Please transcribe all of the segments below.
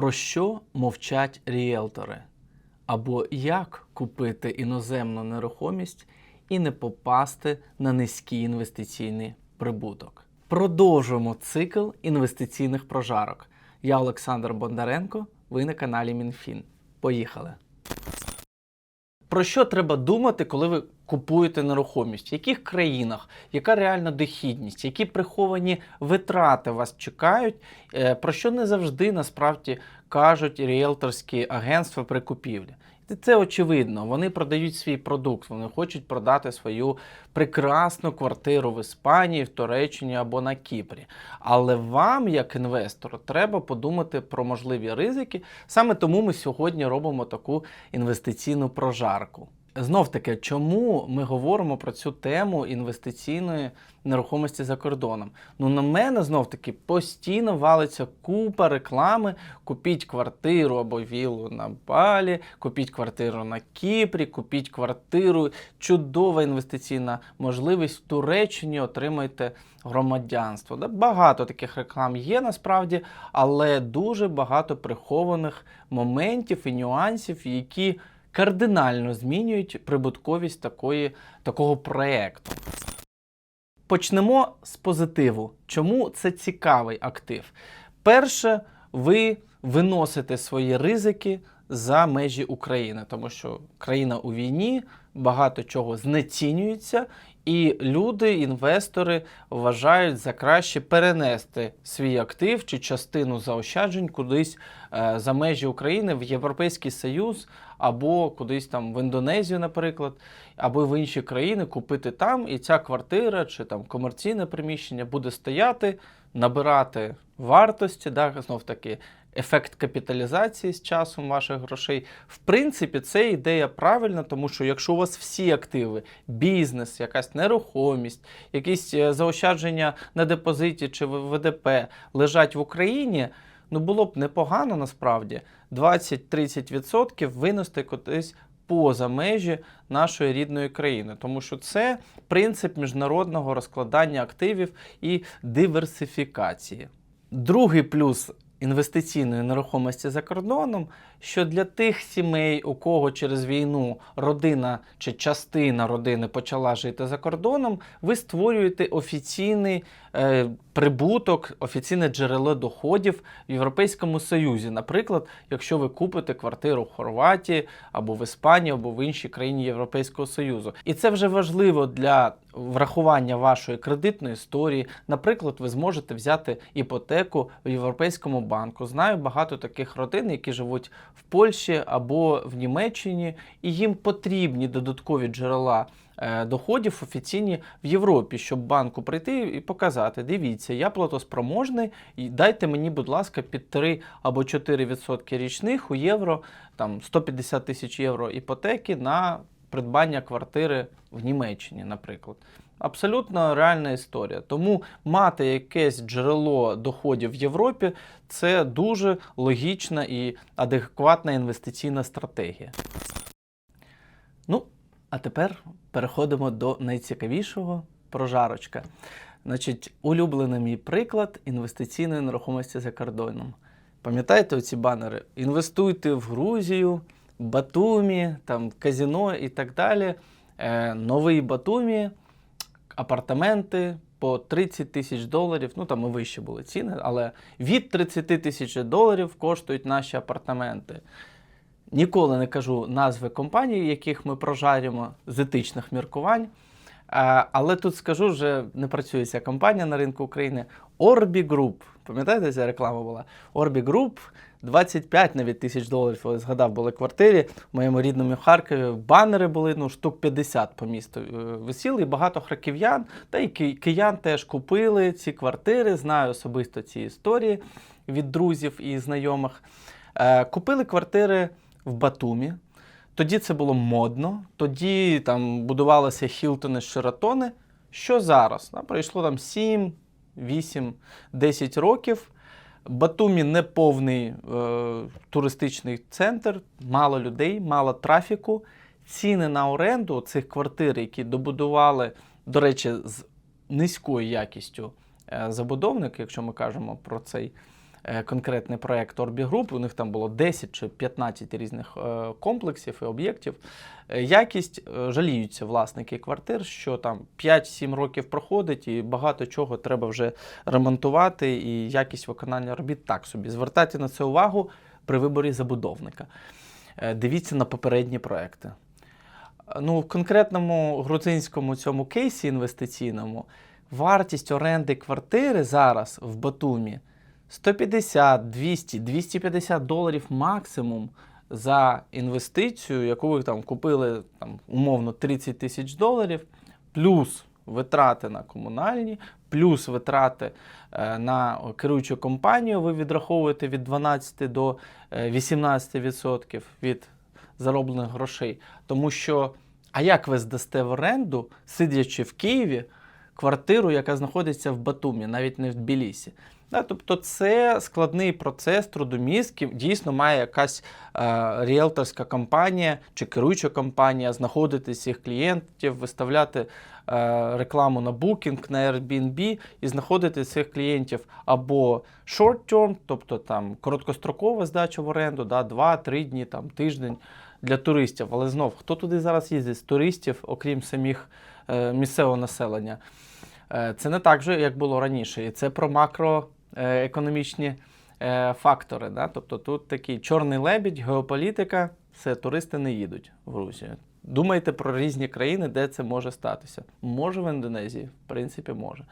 Про що мовчать ріелтори? Або як купити іноземну нерухомість і не попасти на низький інвестиційний прибуток? Продовжуємо цикл інвестиційних прожарок. Я Олександр Бондаренко, ви на каналі МінФін. Поїхали! Про що треба думати, коли ви купуєте нерухомість? В яких країнах? Яка реальна дохідність? Які приховані витрати вас чекають? Е, Про що не завжди насправді кажуть ріелторські агентства при купівлі? Це очевидно. Вони продають свій продукт, вони хочуть продати свою прекрасну квартиру в Іспанії, в Туреччині або на Кіпрі. Але вам, як інвестору, треба подумати про можливі ризики. Саме тому ми сьогодні робимо таку інвестиційну прожарку. Знов таки, чому ми говоримо про цю тему інвестиційної нерухомості за кордоном? Ну, на мене знов таки постійно валиться купа реклами. Купіть квартиру або віллу на Балі, купіть квартиру на Кіпрі, купіть квартиру. Чудова інвестиційна можливість в Туреччині отримайте громадянство. Багато таких реклам є насправді, але дуже багато прихованих моментів і нюансів, які кардинально змінюють прибутковість такої, такого проекту. Почнемо з позитиву. Чому це цікавий актив? Перше, ви виносите свої ризики за межі України, тому що країна у війні, багато чого знецінюється, і люди, інвестори вважають за краще перенести свій актив чи частину заощаджень кудись е, за межі України в Європейський Союз або кудись там в Індонезію, наприклад, або в інші країни купити там, і ця квартира чи там комерційне приміщення буде стояти, набирати вартості, да, знов таки. Ефект капіталізації з часом ваших грошей. В принципі, це ідея правильна, тому що якщо у вас всі активи, бізнес, якась нерухомість, якісь е, заощадження на депозиті чи ВДП лежать в Україні, ну було б непогано насправді 20-30% винести кудись поза межі нашої рідної країни, тому що це принцип міжнародного розкладання активів і диверсифікації. Другий плюс інвестиційної нерухомості за кордоном, що для тих сімей, у кого через війну родина чи частина родини почала жити за кордоном, ви створюєте офіційний е, прибуток, офіційне джерело доходів в Європейському Союзі. Наприклад, якщо ви купите квартиру в Хорватії або в Іспанії, або в іншій країні Європейського Союзу. І це вже важливо для врахування вашої кредитної історії. Наприклад, ви зможете взяти іпотеку в Європейському банку. Знаю багато таких родин, які живуть в Польщі або в Німеччині, і їм потрібні додаткові джерела. е, Доходів офіційні в Європі, щоб банку прийти і показати: дивіться, я платоспроможний, і дайте мені, будь ласка, під 3 або 4% річних у євро, там 150 тисяч євро іпотеки на придбання квартири в Німеччині, наприклад. Абсолютно реальна історія. Тому мати якесь джерело доходів в Європі це дуже логічна і адекватна інвестиційна стратегія. Ну, а тепер переходимо до найцікавішого прожарочка. Значить, улюблений мій приклад інвестиційної нерухомості за кордоном. Пам'ятаєте оці банери? Інвестуйте в Грузію, Батумі, там казіно і так далі. Е, новий Батумі, апартаменти по 30 тисяч доларів. Ну там і вище були ціни, але від 30 тисяч доларів коштують наші апартаменти. Ніколи не кажу назви компаній, яких ми прожарюємо з етичних міркувань. Але тут скажу, вже не працює ця компанія на ринку України. Orbi Group. Пам'ятаєте, ця реклама була? Orbi Group 25 навіть тисяч доларів. Я згадав, були квартирі в моєму рідному Харкові. Банери були ну, штук 50 по місту е, висіли. І багато харків'ян та й киян теж купили ці квартири. Знаю особисто ці історії від друзів і знайомих. Е, Купили квартири в Батумі. Тоді це було модно, тоді там будувалися Хілтони, Шератони. Що зараз? Да, пройшло там 7, 8, 10 років. Батумі не повний е, туристичний центр, мало людей, мало трафіку. Ціни на оренду цих квартир, які добудували, до речі, з низькою якістю е, забудовник, якщо ми кажемо про цей конкретний проект Орбі Груп. У них там було 10 чи 15 різних е, комплексів і об'єктів. Е, Якість е, жаліються власники квартир, що там 5-7 років проходить, і багато чого треба вже ремонтувати, і якість виконання робіт так собі. Звертайте на це увагу при виборі забудовника. Е, Дивіться на попередні проекти. Ну, в конкретному грузинському цьому кейсі інвестиційному вартість оренди квартири зараз в Батумі 150, 200, 250 доларів максимум за інвестицію, яку ви там купили там, умовно 30 тисяч доларів, плюс витрати на комунальні, плюс витрати е, на керуючу компанію. Ви відраховуєте від 12 до е, 18% від зароблених грошей. Тому що, а як ви здасте в оренду, сидячи в Києві, квартиру, яка знаходиться в Батумі, навіть не в Тбілісі? Тобто це складний процес трудомізки. Дійсно має якась е, ріелторська компанія чи керуюча компанія знаходити цих клієнтів, виставляти е, рекламу на Booking, на Airbnb і знаходити цих клієнтів або short term, тобто там короткострокова здача в оренду, да, 2-3 дні, там, тиждень для туристів. Але знов, хто туди зараз їздить з туристів, окрім самих е, місцевого населення? Е, Це не так же, як було раніше. І це про макроекономічні е, фактори. Да? Тобто тут такий чорний лебідь, геополітика, все, туристи не їдуть в Грузію. Думайте про різні країни, де це може статися. Може в Індонезії, в принципі, може.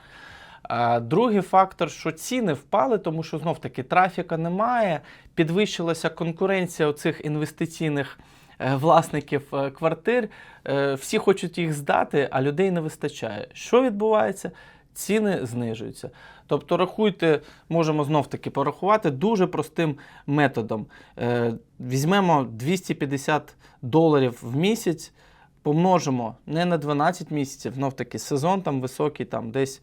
А другий фактор, що ціни впали, тому що знов таки трафіка немає, підвищилася конкуренція оцих інвестиційних е, власників е, квартир. Е, Всі хочуть їх здати, а людей не вистачає. Що відбувається? Ціни знижуються. Тобто, рахуйте, можемо знов таки порахувати дуже простим методом. Е, Візьмемо 250 доларів в місяць, помножимо не на 12 місяців, знов таки сезон там високий, там десь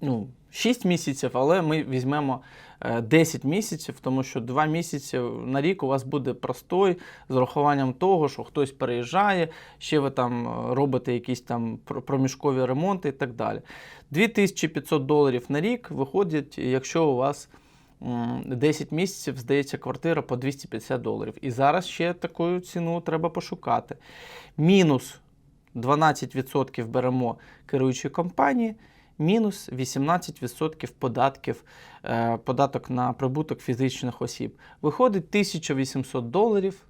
ну, 6 місяців, але ми візьмемо е, 10 місяців, тому що 2 місяці на рік у вас буде простой з урахуванням того, що хтось переїжджає, ще ви там е, робите якісь там проміжкові ремонти і так далі. 2500 доларів на рік виходить, якщо у вас м, 10 місяців, здається, квартира по 250 доларів. І зараз ще таку ціну треба пошукати. Мінус 12% беремо керуючі компанії, мінус 18% податків, е, податок на прибуток фізичних осіб. Виходить 1800 доларів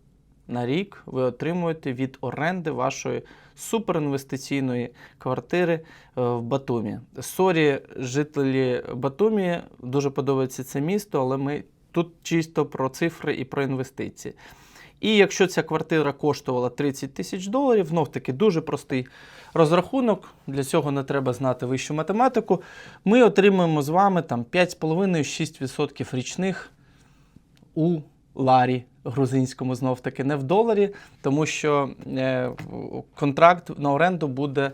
на рік ви отримуєте від оренди вашої суперінвестиційної квартири е, в Батумі. Сорі, жителі Батумі, дуже подобається це місто, але ми тут чисто про цифри і про інвестиції. І якщо ця квартира коштувала 30 тисяч доларів, знов таки дуже простий розрахунок, для цього не треба знати вищу математику. Ми отримуємо з вами там 5,5-6% річних у ларі грузинському, знов таки, не в доларі, тому що е, контракт на оренду буде.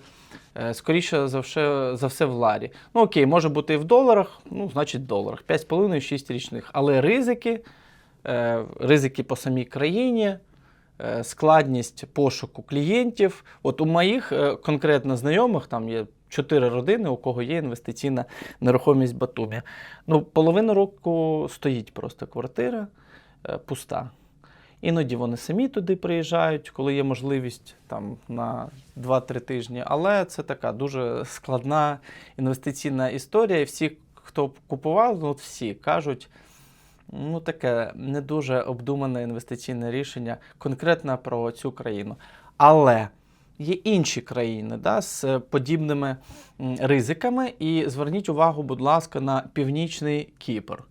е, Скоріше за все, за все в ларі. Ну окей, може бути і в доларах, ну, значить в доларах. 5,5-6 річних. Але ризики, ризики по самій країні, е, складність пошуку клієнтів. От у моїх е, конкретно знайомих там є чотири родини, у кого є інвестиційна нерухомість Батумі. Ну, половину року стоїть просто квартира е, пуста. Іноді вони самі туди приїжджають, коли є можливість там на 2-3 тижні. Але це така дуже складна інвестиційна історія. І всі, хто купував, ну всі кажуть, ну таке не дуже обдумане інвестиційне рішення конкретно про цю країну. Але є інші країни да, з подібними ризиками. І зверніть увагу, будь ласка, на північний Кіпр.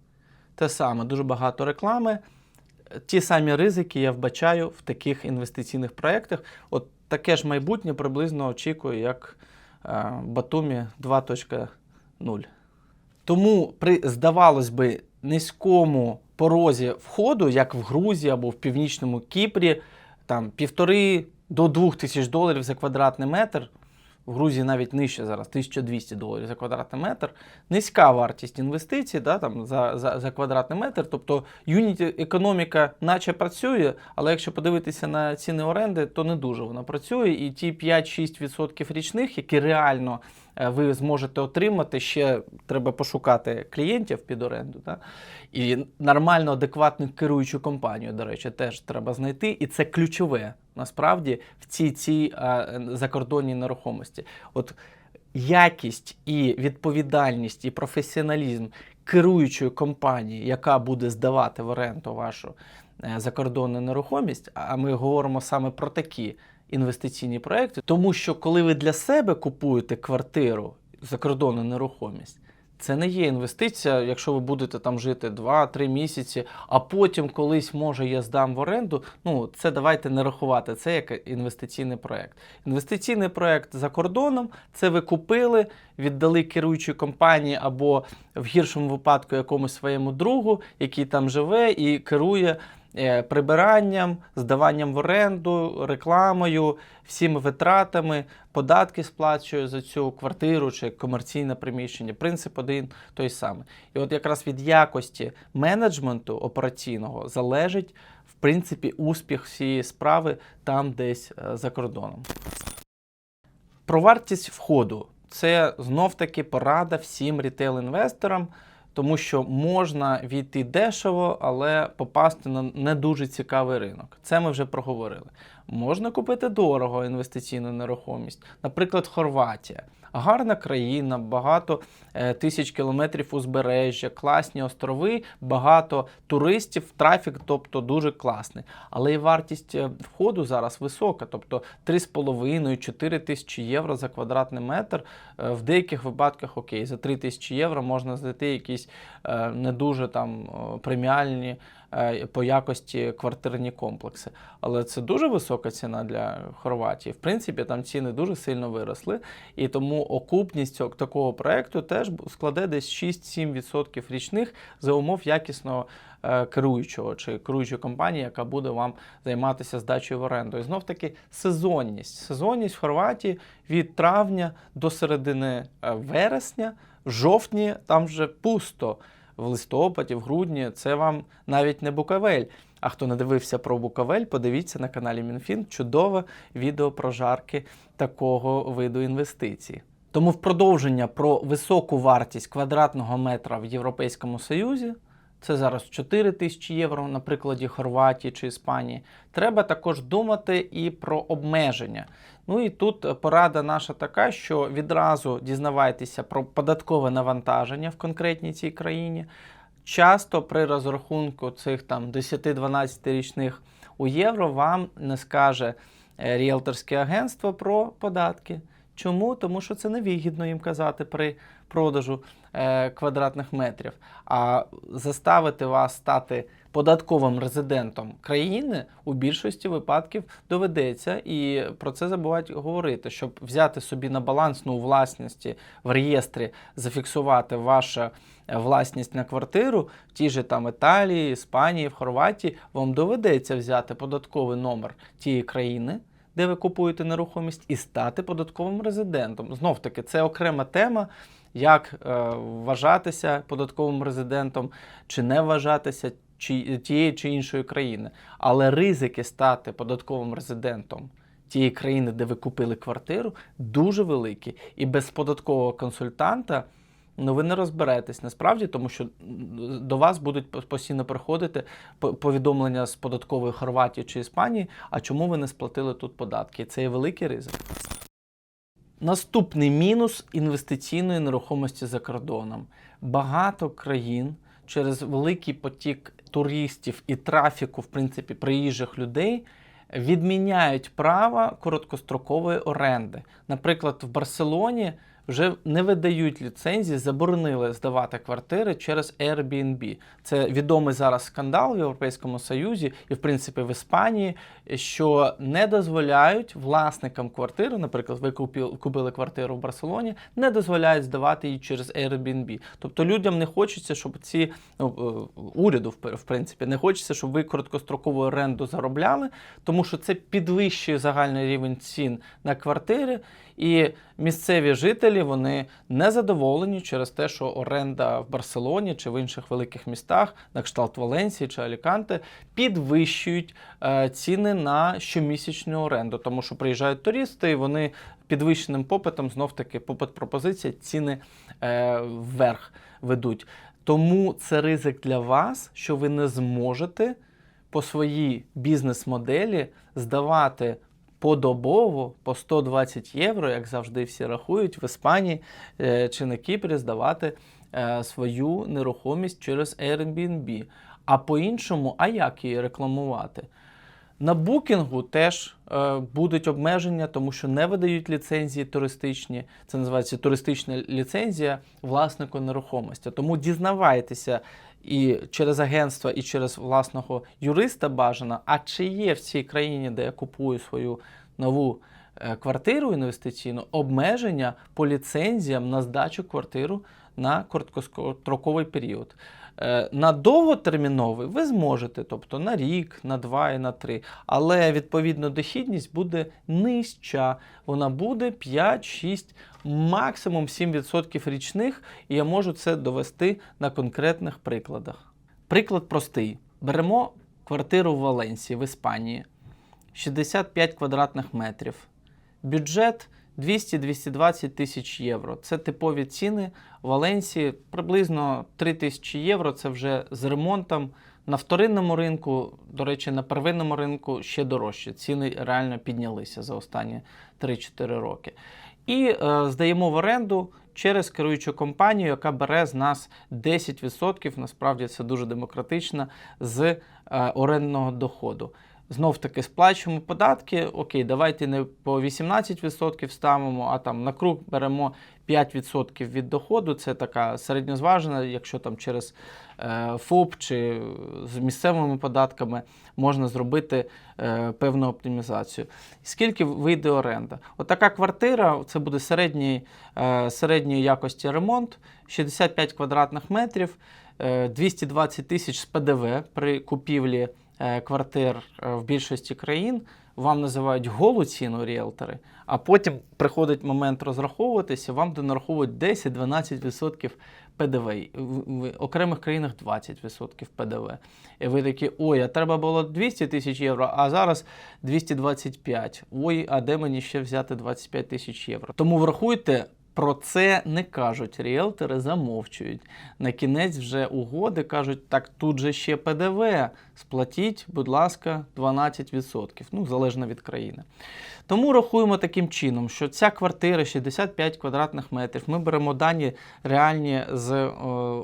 Те саме, дуже багато реклами. Ті самі ризики я вбачаю в таких інвестиційних проєктах. От таке ж майбутнє приблизно очікую, як е, Батумі 2.0. Тому при, здавалось би, низькому порозі входу, як в Грузії або в Північному Кіпрі, там півтори до двох тисяч доларів за квадратний метр. В Грузії навіть нижче зараз 1200 доларів за квадратний метр. Низька вартість інвестицій да, там, за, за, за квадратний метр. Тобто юніті економіка наче працює, але якщо подивитися на ціни оренди, то не дуже вона працює. І ті 5-6% річних, які реально ви зможете отримати. Ще треба пошукати клієнтів під оренду. Да? І нормально адекватну керуючу компанію, до речі, теж треба знайти. І це ключове насправді в цій цій е, закордонній нерухомості. От якість і відповідальність і професіоналізм керуючої компанії, яка буде здавати в оренду вашу е, закордонну нерухомість, а ми говоримо саме про такі інвестиційні проекти, тому що коли ви для себе купуєте квартиру закордонну нерухомість. Це не є інвестиція, якщо ви будете там жити 2-3 місяці, а потім колись, може, я здам в оренду. Ну, це давайте не рахувати. Це як інвестиційний проект. Інвестиційний проект за кордоном це ви купили, віддали керуючій компанії або в гіршому випадку якомусь своєму другу, який там живе і керує прибиранням, здаванням в оренду, рекламою, всіми витратами, податки сплачує за цю квартиру чи комерційне приміщення. Принцип один той самий. І от якраз від якості менеджменту операційного залежить в принципі успіх всієї справи там десь е, за кордоном. Про вартість входу. Це знов-таки порада всім рітейл-інвесторам, тому що можна війти дешево, але попасти на не дуже цікавий ринок. Це ми вже проговорили. Можна купити дорого інвестиційну нерухомість, наприклад, Хорватія. Гарна країна, багато е, тисяч кілометрів узбережжя, класні острови, багато туристів, трафік, тобто дуже класний. Але і вартість е, входу зараз висока, тобто 3,5-4 тисячі євро за квадратний метр. Е, в деяких випадках окей, за 3 тисячі євро можна знайти якісь не дуже там преміальні по якості квартирні комплекси. Але це дуже висока ціна для Хорватії. В принципі, там ціни дуже сильно виросли, і тому окупність такого проекту теж складе десь 6-7% річних за умов якісного е, керуючого чи керуючої компанії, яка буде вам займатися здачею в оренду. І знов таки сезонність. Сезонність в Хорватії від травня до середини е, вересня, в жовтні там вже пусто. В листопаді, в грудні це вам навіть не Буковель. А хто не дивився про Буковель, подивіться на каналі Мінфін чудове відео про жарки такого виду інвестицій. Тому в продовження про високу вартість квадратного метра в Європейському Союзі, це зараз 4 тисячі євро на прикладі Хорватії чи Іспанії. Треба також думати і про обмеження. Ну і тут порада наша така, що відразу дізнавайтеся про податкове навантаження в конкретній цій країні. Часто при розрахунку цих там 10-12 річних у євро вам не скаже е, ріелторське агентство про податки. Чому? Тому що це невигідно їм казати при продажу е, квадратних метрів. А заставити вас стати податковим резидентом країни у більшості випадків доведеться, і про це забувають говорити, щоб взяти собі на балансну власності в реєстрі, зафіксувати вашу е, власність на квартиру в тій же там Італії, Іспанії, в Хорватії, вам доведеться взяти податковий номер тієї країни. Де ви купуєте нерухомість, і стати податковим резидентом. Знов таки, це окрема тема, як е, вважатися податковим резидентом, чи не вважатися чи, тієї чи іншої країни. Але ризики стати податковим резидентом тієї країни, де ви купили квартиру, дуже великі. І без податкового консультанта ну, ви не розберетесь насправді, тому що до вас будуть постійно приходити повідомлення з податкової Хорватії чи Іспанії, а чому ви не сплатили тут податки? Це є великий ризик. Наступний мінус інвестиційної нерухомості за кордоном. Багато країн через великий потік туристів і трафіку, в принципі, приїжджих людей відміняють право короткострокової оренди. Наприклад, в Барселоні вже не видають ліцензії, заборонили здавати квартири через Airbnb. Це відомий зараз скандал в Європейському Союзі і, в принципі, в Іспанії, що не дозволяють власникам квартири, наприклад, ви купили, квартиру в Барселоні, не дозволяють здавати її через Airbnb. Тобто людям не хочеться, щоб ці ну, е, уряду, в принципі, не хочеться, щоб ви короткострокову оренду заробляли, тому що це підвищує загальний рівень цін на квартири, і місцеві жителі вони не задоволені через те, що оренда в Барселоні чи в інших великих містах, на кшталт Валенсії чи Аліканте, підвищують е, ціни на щомісячну оренду, тому що приїжджають туристи, і вони підвищеним попитом знов таки попит пропозиція, ціни е, вверх ведуть. Тому це ризик для вас, що ви не зможете по своїй бізнес-моделі здавати подобово по 120 євро, як завжди всі рахують, в Іспанії е, чи на Кіпрі здавати е, свою нерухомість через Airbnb. А по-іншому, а як її рекламувати? На букінгу теж е, будуть обмеження, тому що не видають ліцензії туристичні. Це називається туристична ліцензія власнику нерухомості. Тому дізнавайтеся і через агентство, і через власного юриста бажано, а чи є в цій країні, де я купую свою нову е, квартиру інвестиційну, обмеження по ліцензіям на здачу квартиру на короткостроковий період. Е, На довготерміновий ви зможете, тобто на рік, на два і на три. Але відповідно дохідність буде нижча. Вона буде 5-6, максимум 7% річних, і я можу це довести на конкретних прикладах. Приклад простий: беремо квартиру в Валенсії в Іспанії, 65 квадратних метрів. Бюджет 200-220 тисяч євро. Це типові ціни в Валенсії. Приблизно 3 тисячі євро. Це вже з ремонтом. На вторинному ринку, до речі, на первинному ринку ще дорожче. Ціни реально піднялися за останні 3-4 роки. І е, здаємо в оренду через керуючу компанію, яка бере з нас 10%. Насправді це дуже демократично з е, орендного доходу. Знов таки сплачуємо податки. Окей, давайте не по 18% ставимо, а там на круг беремо 5% від доходу. Це така середньозважена, якщо там через е, ФОП чи з місцевими податками можна зробити е, певну оптимізацію. Скільки вийде оренда? Отака квартира, це буде середній, е, середньої якості ремонт, 65 квадратних метрів, е, 220 тисяч з ПДВ при купівлі квартир е, в більшості країн. Вам називають голу ціну ріелтори, а потім приходить момент розраховуватися, вам донараховують 10-12% ПДВ. В окремих країнах 20% ПДВ. І ви такі, ой, а треба було 200 тисяч євро, а зараз 225. Ой, а де мені ще взяти 25 тисяч євро? Тому врахуйте. Про це не кажуть ріелтори, замовчують. На кінець вже угоди кажуть, так тут же ще ПДВ. Сплатіть, будь ласка, 12%, ну, залежно від країни. Тому рахуємо таким чином, що ця квартира 65 квадратних метрів. Ми беремо дані реальні з е,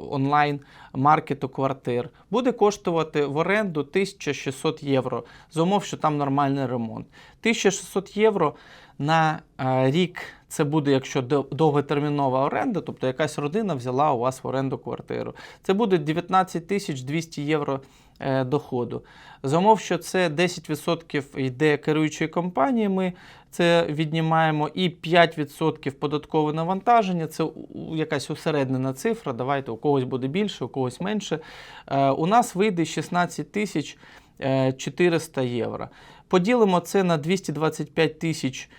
онлайн-маркету квартир. Буде коштувати в оренду 1600 євро. За умов, що там нормальний ремонт. 1600 євро на е, рік. Це буде, якщо довготермінова оренда, тобто якась родина взяла у вас в оренду квартиру. Це буде 19 тисяч 200 євро е, доходу. За умов, що це 10% йде керуючої компанії, ми це віднімаємо, і 5% податкове навантаження це якась усереднена цифра. Давайте у когось буде більше, у когось менше. Е, У нас вийде 16 тисяч е, 400 євро. Поділимо це на 225 тисяч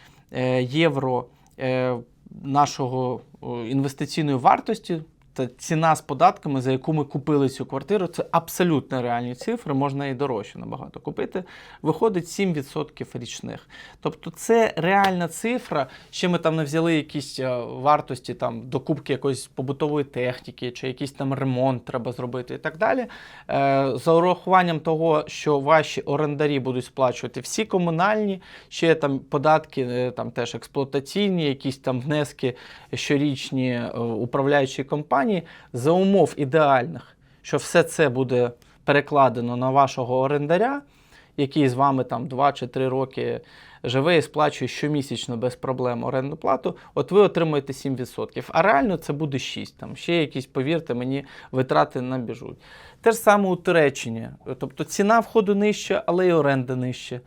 євро е, нашого інвестиційної вартості. Це ціна з податками, за яку ми купили цю квартиру. Це абсолютно реальні цифри, можна і дорожче набагато купити. Виходить 7% річних. Тобто це реальна цифра. Ще ми там не взяли якісь е, вартості там докупки якоїсь побутової техніки, чи якийсь там ремонт треба зробити і так далі. Е, За урахуванням того, що ваші орендарі будуть сплачувати всі комунальні, ще там податки, е, там теж експлуатаційні, якісь там внески щорічні управляючої компанії, за умов ідеальних, що все це буде перекладено на вашого орендаря, який з вами там 2 чи 3 роки живе і сплачує щомісячно без проблем орендну плату, от ви отримуєте 7%. А реально це буде 6%. Там ще якісь, повірте мені, витрати набіжуть. Те ж саме у Туреччині. Тобто ціна входу нижча, але й оренда нижча.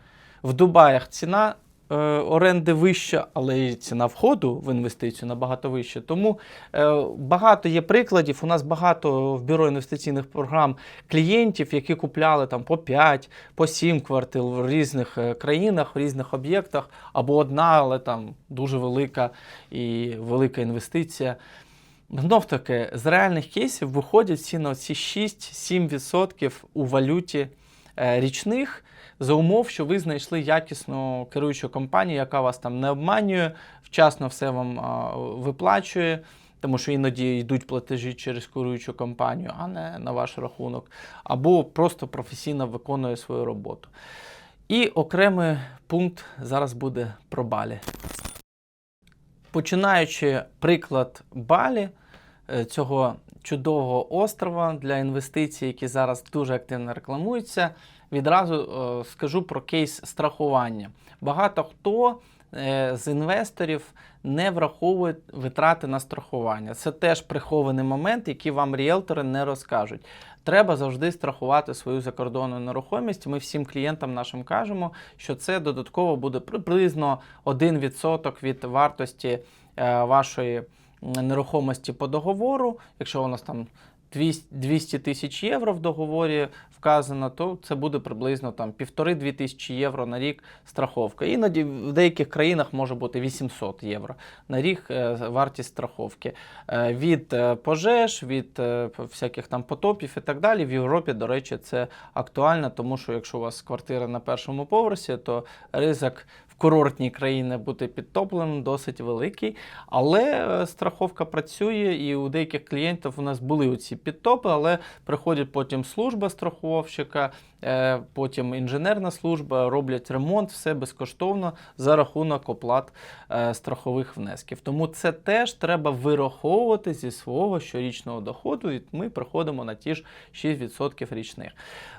В Дубаях ціна оренди вища, але і ціна входу в інвестицію набагато вища. Тому е, багато є прикладів. У нас багато в бюро інвестиційних програм клієнтів, які купляли там по 5, по 7 квартир в різних е, країнах, в різних об'єктах, або одна, але там дуже велика і велика інвестиція. Знов таки, з реальних кейсів виходять всі на ці 6-7% у валюті е, річних за умов, що ви знайшли якісну керуючу компанію, яка вас там не обманює, вчасно все вам виплачує. Тому що іноді йдуть платежі через керуючу компанію, а не на ваш рахунок, або просто професійно виконує свою роботу. І окремий пункт зараз буде про Балі. Починаючи приклад Балі, е, цього чудового острова для інвестицій, які зараз дуже активно рекламуються, відразу е, скажу про кейс страхування. Багато хто е, з інвесторів не враховує витрати на страхування. Це теж прихований момент, який вам ріелтори не розкажуть. Треба завжди страхувати свою закордонну нерухомість. Ми всім клієнтам нашим кажемо, що це додатково буде приблизно 1% від вартості е, вашої нерухомості по договору. Якщо у нас там 200 тисяч євро в договорі вказано, то це буде приблизно там півтори-дві тисячі євро на рік страховка. Іноді в деяких країнах може бути 800 євро на рік е, вартість страховки. Е, Від е, пожеж, від всяких там потопів і так далі. В Європі, до речі, це актуально, тому що якщо у вас квартира на першому поверсі, то ризик в курортній країні бути підтопленим досить великий. Але е, страховка працює, і у деяких клієнтів у нас були оці підтопи, але приходить потім служба страховщика, е, потім інженерна служба, роблять ремонт, все безкоштовно за рахунок оплат е, страхових внесків. Тому це теж треба вираховувати зі свого щорічного доходу, і ми приходимо на ті ж 6% річних.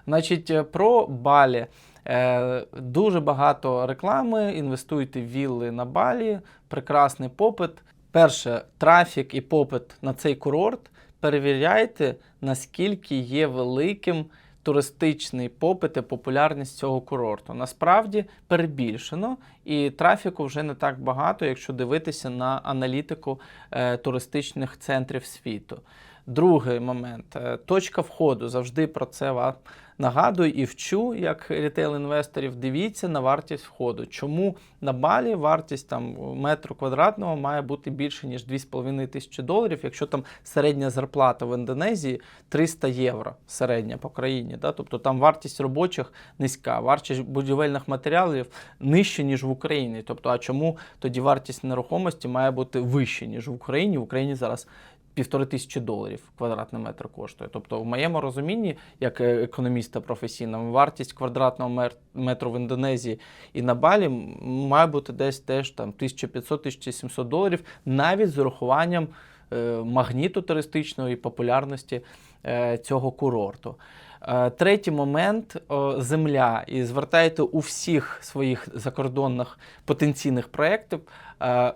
Значить, про Балі. Е, Дуже багато реклами. Інвестуйте в вілли на Балі, прекрасний попит. Перше, трафік і попит на цей курорт. Перевіряйте, наскільки є великим туристичний попит і популярність цього курорту. Насправді перебільшено, і трафіку вже не так багато, якщо дивитися на аналітику е, туристичних центрів світу. Другий момент е, точка входу. Завжди про це нагадую і вчу, як рітейл-інвесторів. Дивіться на вартість входу. Чому на балі вартість там метру квадратного має бути більше ніж 2,5 тисячі доларів, якщо там середня зарплата в Індонезії 300 євро середня по країні. Да? Тобто там вартість робочих низька, вартість будівельних матеріалів нижче, ніж в Україні. Тобто, а чому тоді вартість нерухомості має бути вища, ніж в Україні? В Україні зараз півтори тисячі доларів квадратний метр коштує. Тобто, в моєму розумінні, як е, економіста професійного, вартість квадратного метру в Індонезії і на Балі має бути десь теж там 1500-1700 доларів, навіть з урахуванням е, магніту туристичної і популярності е, цього курорту. Третій момент земля. І звертайте у всіх своїх закордонних потенційних проєктів,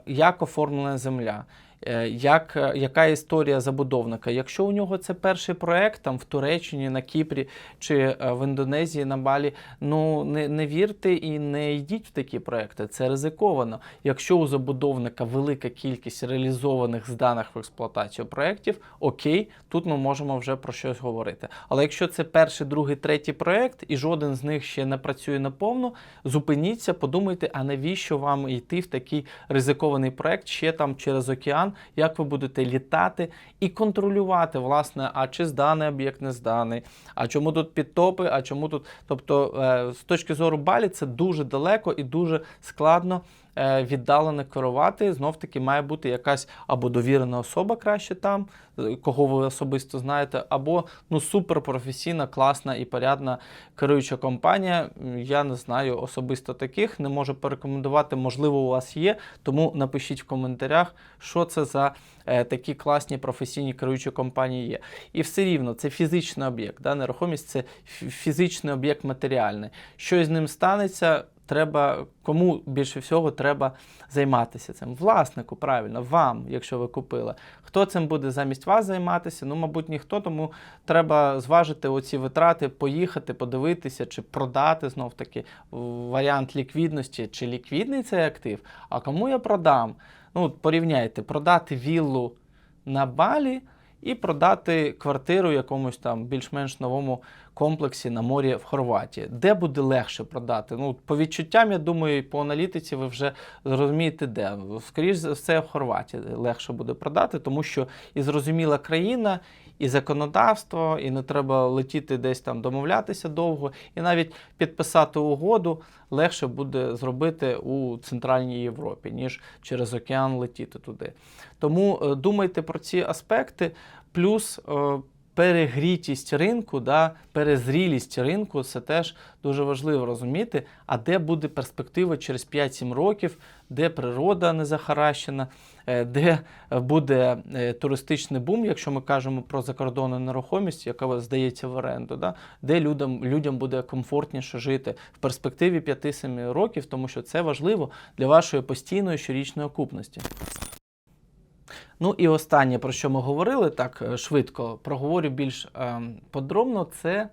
як оформлена земля. Е, Як, е, яка історія забудовника? Якщо у нього це перший проект там в Туреччині, на Кіпрі чи е, в Індонезії на Балі, ну не, не вірте і не йдіть в такі проекти. Це ризиковано. Якщо у забудовника велика кількість реалізованих зданих в експлуатацію проєктів, окей, тут ми можемо вже про щось говорити. Але якщо це перший, другий, третій проект, і жоден з них ще не працює наповну, зупиніться, подумайте, а навіщо вам йти в такий ризикований проект ще там через океан, як ви будете літати і контролювати, власне, а чи зданий об'єкт не зданий, а чому тут підтопи, а чому тут. Тобто, е, з точки зору балі, це дуже далеко і дуже складно віддалено керувати. Знов таки має бути якась або довірена особа краще там, е, кого ви особисто знаєте, або ну суперпрофесійна, класна і порядна керуюча компанія. Я не знаю особисто таких, не можу порекомендувати. Можливо, у вас є. Тому напишіть в коментарях, що це за е, такі класні професійні керуючі компанії є. І все рівно це фізичний об'єкт. Да? Нерухомість це фізичний об'єкт матеріальний. Що з ним станеться? Треба, кому більше всього треба займатися цим? Власнику, правильно, вам, якщо ви купили. Хто цим буде замість вас займатися? Ну, мабуть, ніхто, тому треба зважити оці витрати, поїхати, подивитися, чи продати знов таки варіант ліквідності, чи ліквідний цей актив, а кому я продам? Ну, порівняйте, продати віллу на Балі і продати квартиру якомусь там більш-менш новому комплексі на морі в Хорватії. Де буде легше продати? Ну, по відчуттям, я думаю, по аналітиці ви вже зрозумієте, де. Скоріше за все, в Хорватії легше буде продати, тому що і зрозуміла країна, і законодавство, і не треба летіти десь там домовлятися довго, і навіть підписати угоду легше буде зробити у Центральній Європі, ніж через океан летіти туди. Тому е, думайте про ці аспекти, плюс. Перегрітість ринку, да, перезрілість ринку це теж дуже важливо розуміти. А де буде перспектива через 5-7 років, де природа не захаращена, е, де буде е, туристичний бум, якщо ми кажемо про закордонну нерухомість, яка здається в оренду, да, де людям, людям буде комфортніше жити в перспективі 5-7 років, тому що це важливо для вашої постійної щорічної окупності. Ну і останнє, про що ми говорили так е, швидко, проговорю більш е, подробно, це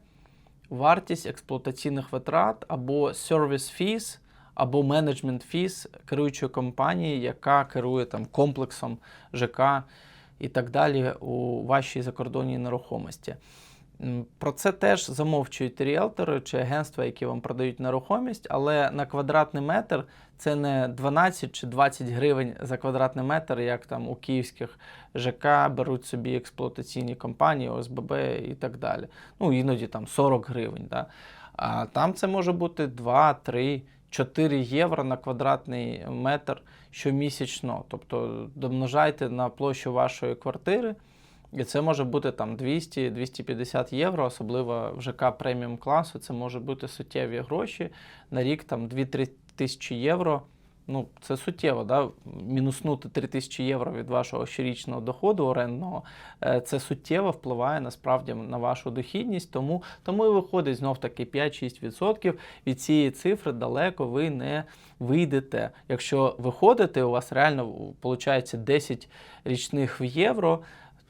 вартість експлуатаційних витрат або service fees, або management fees керуючої компанії, яка керує там комплексом ЖК і так далі у вашій закордонній нерухомості. Про це теж замовчують ріелтори чи агентства, які вам продають нерухомість, але на квадратний метр це не 12 чи 20 гривень за квадратний метр, як там у київських ЖК беруть собі експлуатаційні компанії, ОСББ і так далі. Ну, іноді там 40 гривень. Да? А там це може бути 2, 3, 4 євро на квадратний метр щомісячно. Тобто домножайте на площу вашої квартири. І це може бути там 200-250 євро, особливо в ЖК преміум класу. Це може бути суттєві гроші. На рік там 2-3 тисячі євро. Ну, це суттєво, да? мінуснути 3 тисячі євро від вашого щорічного доходу орендного, е, це суттєво впливає насправді на вашу дохідність, тому, тому і виходить знов таки 5-6% від цієї цифри далеко ви не вийдете. Якщо виходите, у вас реально виходить 10 річних в євро.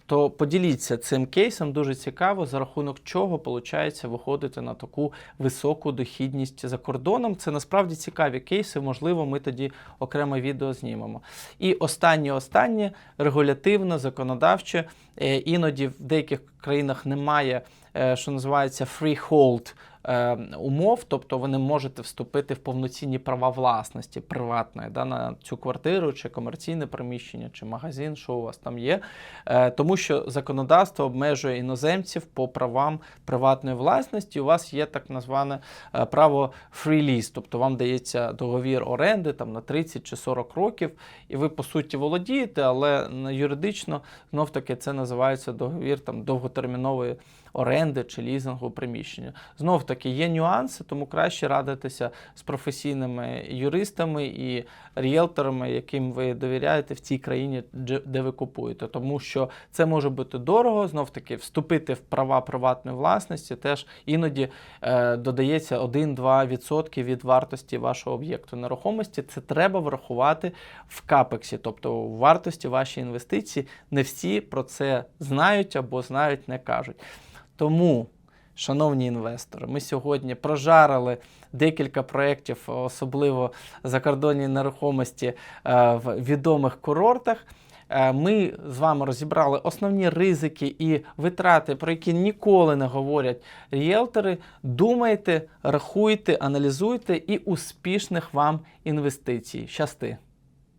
То поділіться цим кейсом дуже цікаво, за рахунок чого виходить виходити на таку високу дохідність за кордоном. Це насправді цікаві кейси. Можливо, ми тоді окреме відео знімемо. І останнє, останнє регулятивно, законодавче. Е, Іноді в деяких країнах немає, що називається freehold е, умов, тобто ви не можете вступити в повноцінні права власності приватної да, на цю квартиру, чи комерційне приміщення, чи магазин, що у вас там є. Е, Тому що законодавство обмежує іноземців по правам приватної власності. У вас є так назване е, право free lease, тобто вам дається договір оренди там на 30 чи 40 років, і ви по суті володієте, але юридично знов таки це називається договір там довготермінової оренди чи лізингу приміщення. Знов таки є нюанси, тому краще радитися з професійними юристами і ріелторами, яким ви довіряєте в цій країні, де ви купуєте. Тому що це може бути дорого, знов таки вступити в права приватної власності теж іноді е, додається 1-2% від вартості вашого об'єкту нерухомості. Це треба врахувати в капексі, тобто у вартості вашої інвестиції. Не всі про це знають або знають, не кажуть. Тому, шановні інвестори, ми сьогодні прожарили декілька проєктів, особливо закордонні нерухомості е, в відомих курортах. Е, Ми з вами розібрали основні ризики і витрати, про які ніколи не говорять ріелтори. Думайте, рахуйте, аналізуйте і успішних вам інвестицій. Щасти!